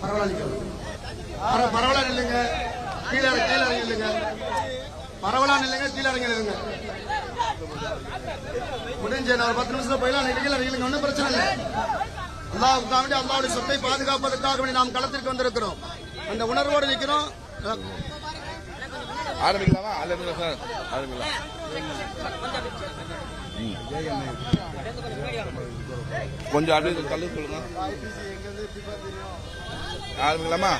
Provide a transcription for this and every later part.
பரவாயில்ல பர- பரவாயில்ல இல்லைங்க கீழே கீழே இறங்கி இல்லைங்க பரவாயில்ல இல்லைங்க கீழே இறங்கி இல்லைங்க முடிஞ்ச நான் ஒரு பத்து நிமிஷத்துல போயிடலாம் நீங்க கீழே இறங்கி ஒன்றும் பிரச்சனை இல்லை அல்லாவுக்காக வேண்டி அல்லாவுடைய சொத்தை பாதுகாப்பதற்காக வேண்டி நாம் களத்திற்கு வந்திருக்கிறோம் அந்த உணர்வோடு நிற்கிறோம் ஆரம்பிக்கலாமா? ஆரம்பிக்கலாம் சார் ஆரம்பிக்கலாம். கொஞ்சம் அப்படியே தள்ளு சொல்லுங்க. ஆரம்பிக்கலாமா?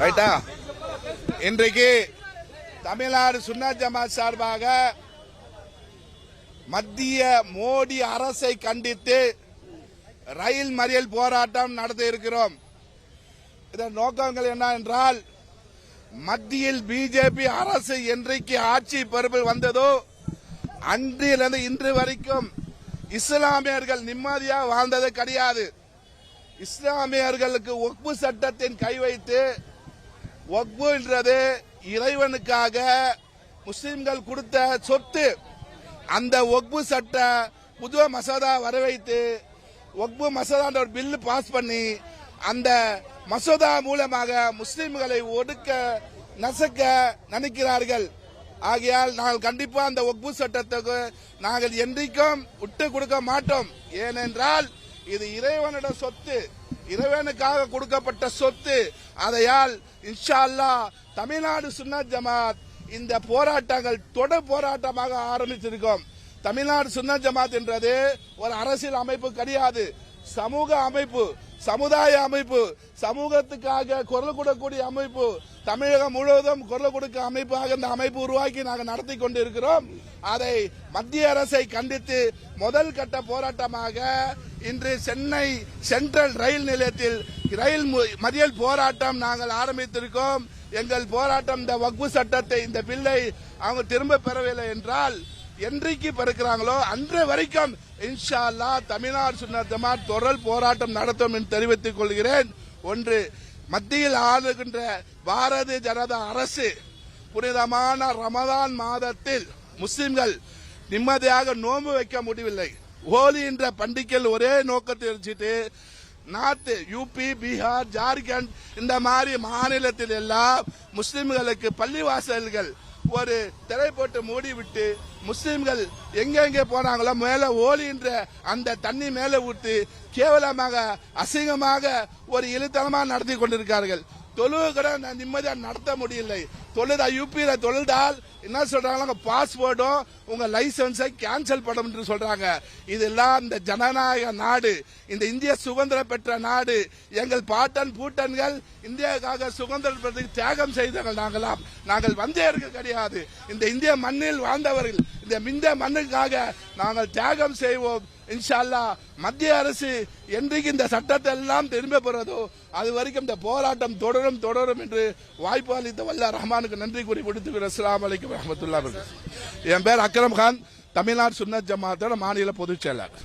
ரைட்டா? இன்றைக்கு தமிழ்நாடு சுன்னா ஜமாத் சார்பாக மத்திய மோடி அரசை கண்டித்து ரயில் மறியல் போராட்டம் நடத்த இருக்கிறோம். இதன் நோக்கங்கள் என்ன என்றால் மத்தியில் பிஜேபி அரசு என்றைக்கு ஆட்சி பொறுப்பில் வந்ததோ அன்றிலிருந்து இன்று வரைக்கும் இஸ்லாமியர்கள் நிம்மதியாக வாழ்ந்தது கிடையாது. இஸ்லாமியர்களுக்கு ஒப்பு சட்டத்தின் கை வைத்து ஒப்புன்றது இறைவனுக்காக முஸ்லிம்கள் கொடுத்த சொத்து. அந்த ஒப்பு சட்ட புது மசோதா வரவைத்து ஒக்பு மசோதா ஒரு பில்லு பாஸ் பண்ணி அந்த மசோதா மூலமாக முஸ்லிம்களை ஒடுக்க நசுக்க நினைக்கிறார்கள். ஆகையால் நாங்கள் கண்டிப்பா அந்த ஒக்பு சட்டத்துக்கு நாங்கள் என்றைக்கும் விட்டு கொடுக்க மாட்டோம். ஏனென்றால் இது இறைவனோட சொத்து. இறைவனுக்காக கொடுக்கப்பட்ட சொத்து. அதையால் இன்ஷா தமிழ்நாடு சுன்னா ஜமாத் இந்த போராட்டங்கள் தொடர் போராட்டமாக ஆரம்பிச்சிருக்கோம். தமிழ்நாடு சுன்னா ஜமாத் என்றது ஒரு அரசியல் அமைப்பு கிடையாது. சமூக அமைப்பு சமுதாய அமைப்பு சமூகத்துக்காக குரல் கொடுக்கக்கூடிய அமைப்பு தமிழகம் முழுவதும் குரல் கொடுக்க அமைப்பாக இந்த அமைப்பு உருவாக்கி நாங்கள் நடத்தி கொண்டிருக்கிறோம். அதை மத்திய அரசை கண்டித்து முதல் கட்ட போராட்டமாக இன்று சென்னை சென்ட்ரல் ரயில் நிலையத்தில் ரயில் மறியல் போராட்டம் நாங்கள் ஆரம்பித்திருக்கோம். எங்கள் போராட்டம் இந்த வக்பு சட்டத்தை இந்த பில்லை அவங்க திரும்ப பெறவில்லை என்றால் என்றைக்கு பிறக்கிறாங்களோ அன்று வரைக்கும் இன்ஷா அல்லாஹ் தமிழ்நாடு சுன்ன தொடர் போராட்டம் நடத்தும் என்று தெரிவித்துக் கொள்கிறேன். ஒன்று மத்தியில் ஆளுகின்ற பாரதிய ஜனதா அரசு புனிதமான ரமதான் மாதத்தில் முஸ்லிம்கள் நிம்மதியாக நோன்பு வைக்க முடியவில்லை. ஹோலி என்ற பண்டிகையில் ஒரே நோக்கத்தை வச்சுட்டு நார்த்து யூபி பீகார் ஜார்க்கண்ட் இந்த மாதிரி மாநிலத்தில் எல்லாம் முஸ்லிம்களுக்கு பள்ளிவாசல்கள் ஒரு திரை போட்டு மூடி விட்டு முஸ்லிம்கள் எங்கெங்கே போனாங்களோ மேல ஓலின்ற அந்த தண்ணி மேல ஊற்றி கேவலமாக அசிங்கமாக ஒரு இழுத்தனமாக நடத்தி கொண்டிருக்கார்கள் தொழுவு கூட நான் நடத்த முடியலை. தொழுதா யூபியில் தொழுதால் என்ன சொல்றாங்க பாஸ்போர்ட்டும் உங்க லைசன்ஸை கேன்சல் பண்ணும் என்று சொல்றாங்க. இதெல்லாம் இந்த ஜனநாயக நாடு இந்த இந்திய சுதந்திரம் பெற்ற நாடு எங்கள் பாட்டன் பூட்டன்கள் இந்தியாவுக்காக சுதந்திரம் பெற்றதுக்கு தியாகம் செய்தவர்கள் நாங்களாம். நாங்கள் வந்தேர்கள் கிடையாது. இந்த இந்திய மண்ணில் வாழ்ந்தவர்கள் இந்த மிந்த மண்ணுக்காக நாங்கள் தியாகம் செய்வோம். இன்ஷால்லா மத்திய அரசு என்றைக்கு இந்த சட்டத்தை எல்லாம் திரும்ப பெறுவதோ அது வரைக்கும் இந்த போராட்டம் தொடரும் தொடரும் என்று வாய்ப்பு அளித்த வல்ல ரஹ்மானுக்கு நன்றி கூறி முடித்து அஸ்லாம் வலைக்கம் ரஹமத்துல்லா என் பேர் அக்ரம் கான் தமிழ்நாடு சுன்னத் ஜமாத்தோட மாநில பொதுச் செயலாளர்.